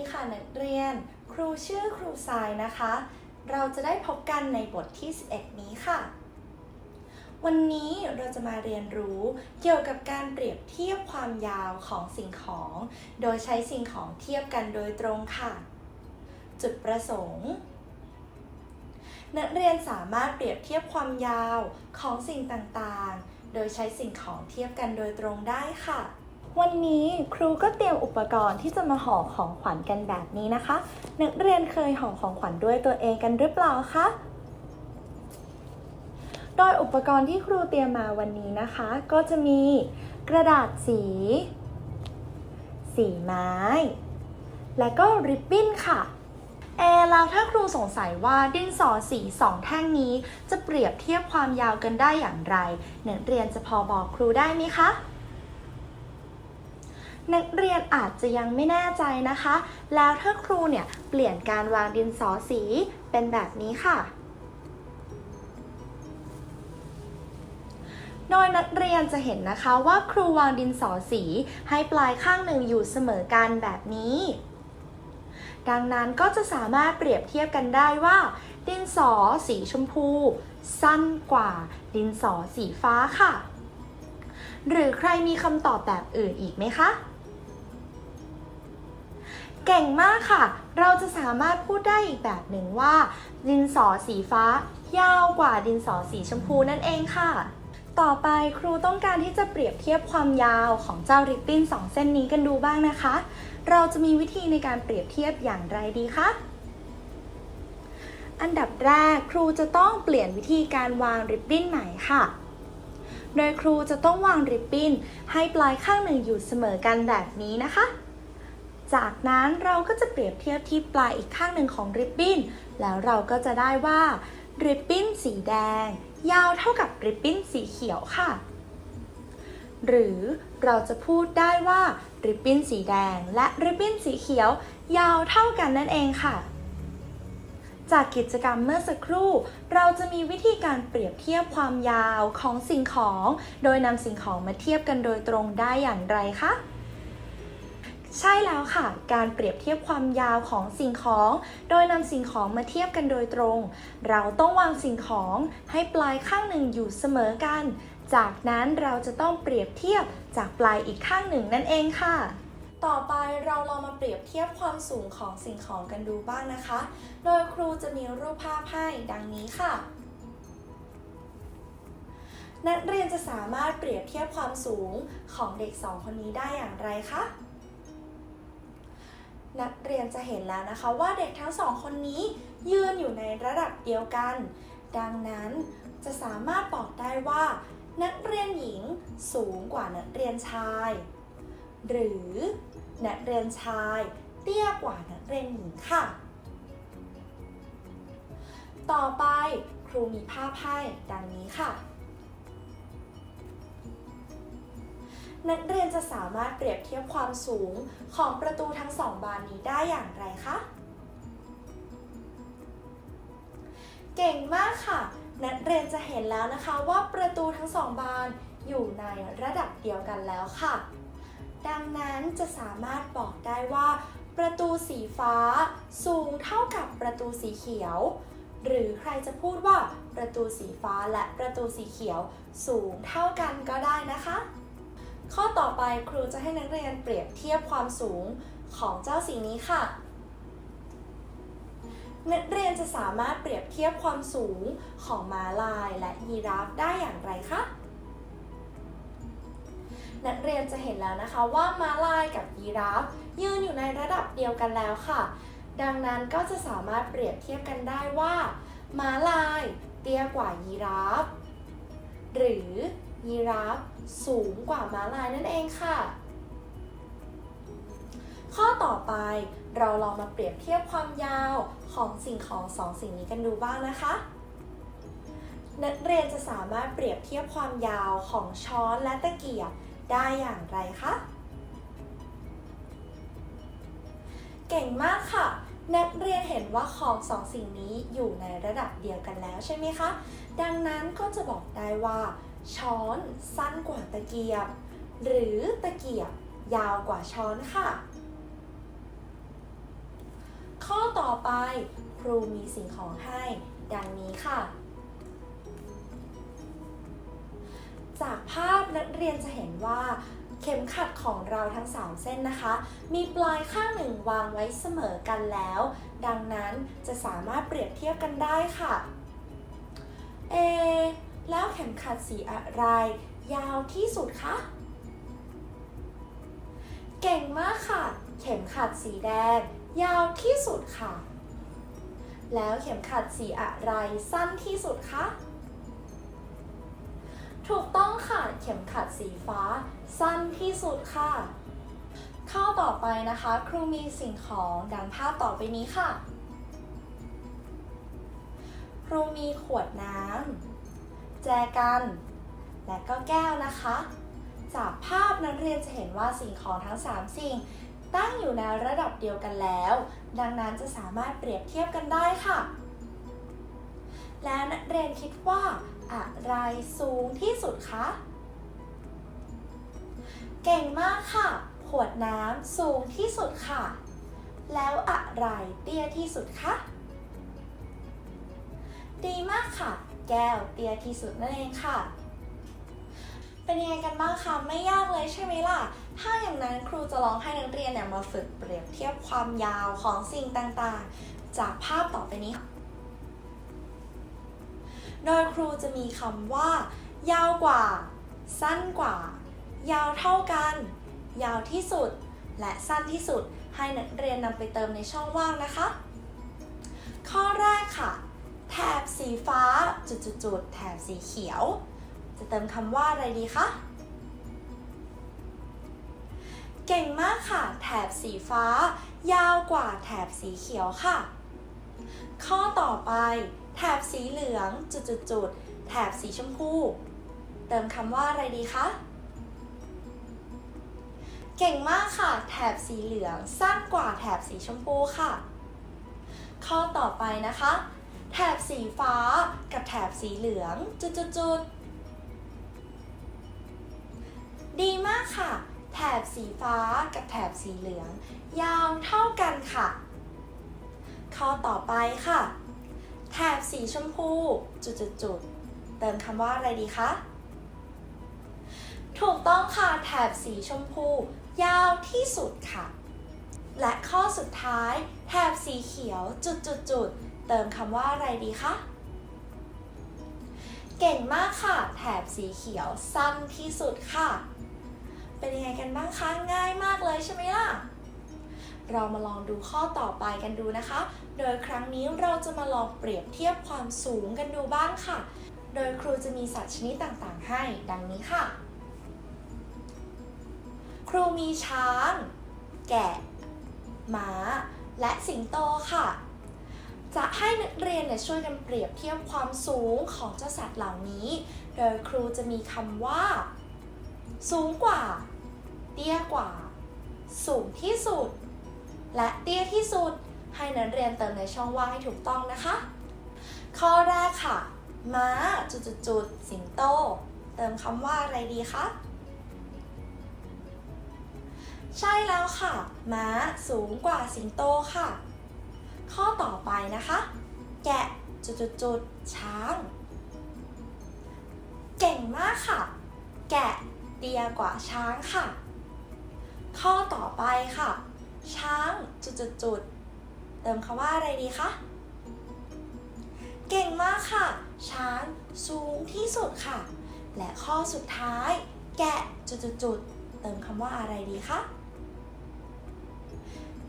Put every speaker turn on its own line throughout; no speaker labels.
ดีค่ะนักเรียน ครูชื่อครูทรายนะคะ เราจะได้พบกันในบทที่ 11 นี้ค่ะ วันนี้เราจะมาเรียนรู้เกี่ยวกับการเปรียบเทียบความยาวของสิ่งของ โดยใช้สิ่งของเทียบกันโดยตรงค่ะ จุดประสงค์นักเรียนสามารถเปรียบเทียบความยาวของสิ่งต่างๆ โดยใช้สิ่งของเทียบกันโดยตรงได้ค่ะ วันนี้ครูก็เตรียมอุปกรณ์ที่จะมาห่อของขวัญกันแบบนี้นะคะ นักเรียนเคยห่อของขวัญด้วยตัวเองกันหรือเปล่าคะโดยอุปกรณ์ที่ครูเตรียมมาวันนี้นะคะ ก็จะมีกระดาษสี สีไม้ และก็ริบบิ้นค่ะเอแล้วถ้าครูสงสัยว่าดินสอสีสองแท่งนี้ จะเปรียบเทียบความยาวกันได้อย่างไรนักเรียนจะพอบอกครูได้ไหมคะ นักเรียนอาจจะยังไม่แน่ใจนะคะ แล้วถ้าครูเนี่ยเปลี่ยนการวางดินสอสีเป็นแบบนี้ค่ะ โดยนักเรียนจะเห็นนะคะว่าครูวางดินสอสีให้ปลายข้างหนึ่งอยู่เสมอกันแบบนี้ ดังนั้นก็จะสามารถเปรียบเทียบกันได้ว่า ดินสอสีชมพู สั้นกว่าดินสอสีฟ้าค่ะหรือใครมีคำตอบแบบอื่นอีกไหมคะ เก่งมากค่ะ เราจะสามารถพูดได้อีกแบบหนึ่งว่า ดินสอสีฟ้า ยาวกว่าดินสอสีชมพูนั่นเองค่ะ ต่อไปครูต้องการที่จะเปรียบเทียบความยาวของเจ้าริบบิ้นสองเส้นนี้กันดูบ้างนะคะ เราจะมีวิธีในการเปรียบเทียบอย่างไรดีคะอันดับแรกครูจะต้องเปลี่ยนวิธีการวางริบบิ้นใหม่ค่ะ โดยครูจะต้องวางริบบิ้นให้ปลายข้างหนึ่งอยู่เสมอกันแบบนี้นะคะ จากนั้นเราก็จะเปรียบเทียบที่ปลายอีกข้างหนึ่งของริบบิ้น แล้วเราก็จะได้ว่าริบบิ้นสีแดง ยาวเท่ากับริบบิ้นสีเขียวค่ะ หรือเราจะพูดได้ว่าริบบิ้นสีแดง และริบบิ้นสีเขียว ยาวเท่ากันนั่นเองค่ะ จากกิจกรรมเมื่อสักครู่ เราจะมีวิธีการเปรียบเทียบความยาวของสิ่งของ โดยนำสิ่งของมาเทียบกันโดยตรงได้อย่างไรคะ ใช่แล้วค่ะ การเปรียบเทียบความยาวของสิ่งของ โดยนำสิ่งของมาเทียบกันโดยตรง เราต้องวางสิ่งของให้ปลายข้างหนึ่งอยู่เสมอกัน จากนั้นเราจะต้องเปรียบเทียบจากปลายอีกข้างหนึ่งนั่นเองค่ะ ต่อไปเราลองมาเปรียบเทียบความสูงของสิ่งของกันดูบ้างนะคะ โดยครูจะมีรูปภาพให้ดังนี้ค่ะนักเรียนจะสามารถเปรียบเทียบความสูงของเด็กสองคนนี้ได้อย่างไรคะ นักเรียนจะเห็นแล้วนะคะว่าเด็กทั้งสองคนนี้ยืนอยู่ในระดับเดียวกัน ดังนั้นจะสามารถบอกได้ว่า นักเรียนหญิงสูงกว่านักเรียนชาย หรือนักเรียนชาย เตี้ยกว่านักเรียนหญิงค่ะ ต่อไปครูมีภาพให้ดังนี้ค่ะ นักเรียนจะสามารถเปรียบเทียบความสูงของประตูทั้งสองบานนี้ได้อย่างไรคะ เก่งมากค่ะ นักเรียนจะเห็นแล้วนะคะว่าประตูทั้งสองบานอยู่ในระดับเดียวกันแล้วค่ะ ดังนั้นจะสามารถบอกได้ว่า ประตูสีฟ้าสูงเท่ากับประตูสีเขียว หรือใครจะพูดว่าประตูสีฟ้าและประตูสีเขียวสูงเท่ากันก็ได้นะคะ ข้อต่อไปครูจะให้นักเรียนเปรียบเทียบความสูงของเจ้าสิ่งนี้ค่ะ นักเรียนจะสามารถเปรียบเทียบความสูงของม้าลายและยีราฟได้อย่างไรคะ นักเรียนจะเห็นแล้วนะคะว่าม้าลายกับยีราฟยืนอยู่ในระดับเดียวกันแล้วค่ะ ดังนั้นก็จะสามารถเปรียบเทียบกันได้ว่าม้าลายเตี้ยกว่ายีราฟ หรือยีราฟ สูงกว่าม้าลายนั่นเองค่ะ ข้อต่อไปเราลองมาเปรียบเทียบความยาวของสิ่งของสองสิ่งนี้กันดูบ้างนะคะนักเรียนจะสามารถเปรียบเทียบความยาวของช้อนและตะเกียบได้อย่างไรคะ เก่งมากค่ะ นักเรียนเห็นว่าของสองสิ่งนี้อยู่ในระดับเดียวกันแล้วใช่ไหมคะ ดังนั้นก็จะบอกได้ว่า ช้อนสั้นกว่าตะเกียบ หรือตะเกียบยาวกว่าช้อนค่ะ ข้อต่อไปครูมีสิ่งของให้ ดังนี้ค่ะ จากภาพนักเรียนจะเห็นว่าเข็มขัดของเราทั้ง 3 เส้นนะคะ มีปลายข้างหนึ่งวางไว้เสมอกันแล้ว ดังนั้นจะสามารถเปรียบเทียบกันได้ค่ะ เอ แล้วเข็มขัดสีอะไร ยาวที่สุดคะ เก่งมากค่ะ เข็มขัดสีแดง ยาวที่สุดค่ะ แล้วเข็มขัดสีอะไรสั้นที่สุดคะ ถูกต้องค่ะ เข็มขัดสีฟ้า สั้นที่สุดค่ะ ข้อต่อไปนะคะ ครูมีสิ่งของดังภาพต่อไปนี้ค่ะ ครูมีขวดน้ำ แจกัน และก็แก้วนะคะ จากภาพนักเรียนจะเห็นว่าสิ่งของทั้ง 3 สิ่ง ตั้งอยู่ในระดับเดียวกันแล้ว ดังนั้นจะสามารถเปรียบเทียบกันได้ค่ะ แล้วนักเรียนคิดว่าอะไรสูงที่สุดคะ เก่งมากค่ะ ขวดน้ำสูงที่สุดค่ะ แล้วอะไรเตี้ยที่สุดคะ ดีมากค่ะ แก้วเตี้ยที่สุดนั่นเองค่ะ เป็นยังไงกันบ้างคะไม่ยากเลยใช่ไหมล่ะ ถ้าอย่างนั้นครูจะลองให้นักเรียนเนี่ยมาฝึกเปรียบเทียบความยาวของสิ่งต่างๆ จากภาพต่อไปนี้ โดยครูจะมีคำว่า ยาวกว่า สั้นกว่า ยาวเท่ากัน ยาวที่สุด และสั้นที่สุดให้นักเรียนนำไปเติมในช่องว่างนะคะ ข้อแรกค่ะ แถบสีฟ้าจุดๆแถบสีเขียว จะเติมคำว่าอะไรดีคะ เก่งมากค่ะ แถบสีฟ้า ยาวกว่าแถบสีเขียวค่ะ ข้อต่อไป แถบสีเหลืองจุดๆแถบสีชมพู เติมคำว่าอะไรดีคะเก่งมากค่ะ แถบสีเหลืองสั้นกว่าแถบสีชมพูค่ะ ข้อต่อไปนะคะ แถบสีฟ้ากับแถบสีเหลืองจุดๆดีมากค่ะ แถบสีฟ้ากับแถบสีเหลือง ยาวเท่ากันค่ะ ข้อต่อไปค่ะ แถบสีชมพูจุดๆเติมคำว่าอะไรดีคะถูกต้องค่ะแถบสีชมพู ยาวที่สุดค่ะ และข้อสุดท้าย แถบสีเขียวจุดๆๆ เติมคำว่าอะไรดีคะ เก่งมากค่ะ แถบสีเขียวสั้นที่สุดค่ะ เป็นยังไงกันบ้างคะ ง่ายมากเลยใช่ไหมล่ะ เรามาลองดูข้อต่อไปกันดูนะคะ โดยครั้งนี้เราจะมาลองเปรียบเทียบความสูงกันดูบ้างค่ะ โดยครูจะมีสัตว์ชนิดต่างๆ ให้ ดังนี้ค่ะ ครูมีช้าง แกะ ม้า และสิงโตค่ะ จะให้นักเรียนเนี่ยช่วยกันเปรียบเทียบความสูงของเจ้าสัตว์เหล่านี้ โดยครูจะมีคำว่า สูงกว่า เตี้ยกว่า สูงที่สุด และเตี้ยที่สุด ให้นักเรียนเติมในช่องว่างให้ถูกต้องนะคะ ข้อแรกค่ะ ม้าจุดๆๆสิงโต เติมคำว่าอะไรดีคะใช่แล้วค่ะ ม้าสูงกว่าสิงโตค่ะ ข้อต่อไปนะคะ แกะจุดๆๆช้าง เก่งมากค่ะ แกะเตี้ยกว่าช้างค่ะ ข้อต่อไปค่ะ ช้างจุดๆๆเติมคำว่าอะไรดีคะเก่งมากค่ะ ช้างสูงที่สุดค่ะ และข้อสุดท้าย แกะจุดๆๆเติมคำว่าอะไรดีคะ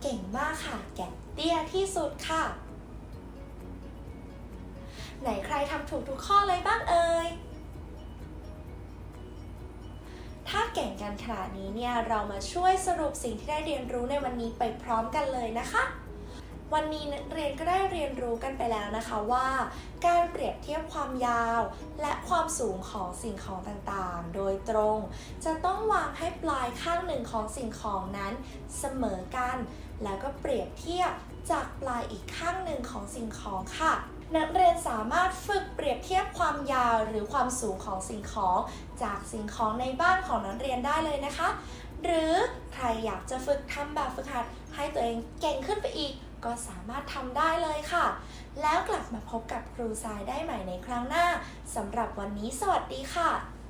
เก่งมากค่ะ แกะ เตี้ยที่สุดค่ะ ไหนใครทำถูกทุกข้อเลยบ้างเอ่ย ถ้าเก่งกันขนาดนี้เนี่ย เรามาช่วยสรุปสิ่งที่ได้เรียนรู้ในวันนี้ไปพร้อมกันเลยนะคะ วันนี้นักเรียนก็ได้เรียนรู้กันไปแล้วนะคะว่า การเปรียบเทียบความยาว และความสูงของสิ่งของต่างๆ โดยตรง จะต้องวางให้ปลายข้างหนึ่งของสิ่งของนั้นเสมอกัน แล้วก็เปรียบเทียบจากปลายอีกข้างหนึ่งของสิ่งของค่ะนักเรียนสามารถฝึกเปรียบเทียบความยาวหรือความสูงของสิ่งของ จากสิ่งของในบ้านของนักเรียนได้เลยนะคะ หรือใครอยากจะฝึกทำแบบฝึกหัดให้ตัวเองเก่งขึ้นไปอีก ก็สามารถทำได้เลยค่ะ แล้วกลับมาพบกับครูทรายได้ใหม่ในครั้งหน้าสำหรับวันนี้สวัสดีค่ะ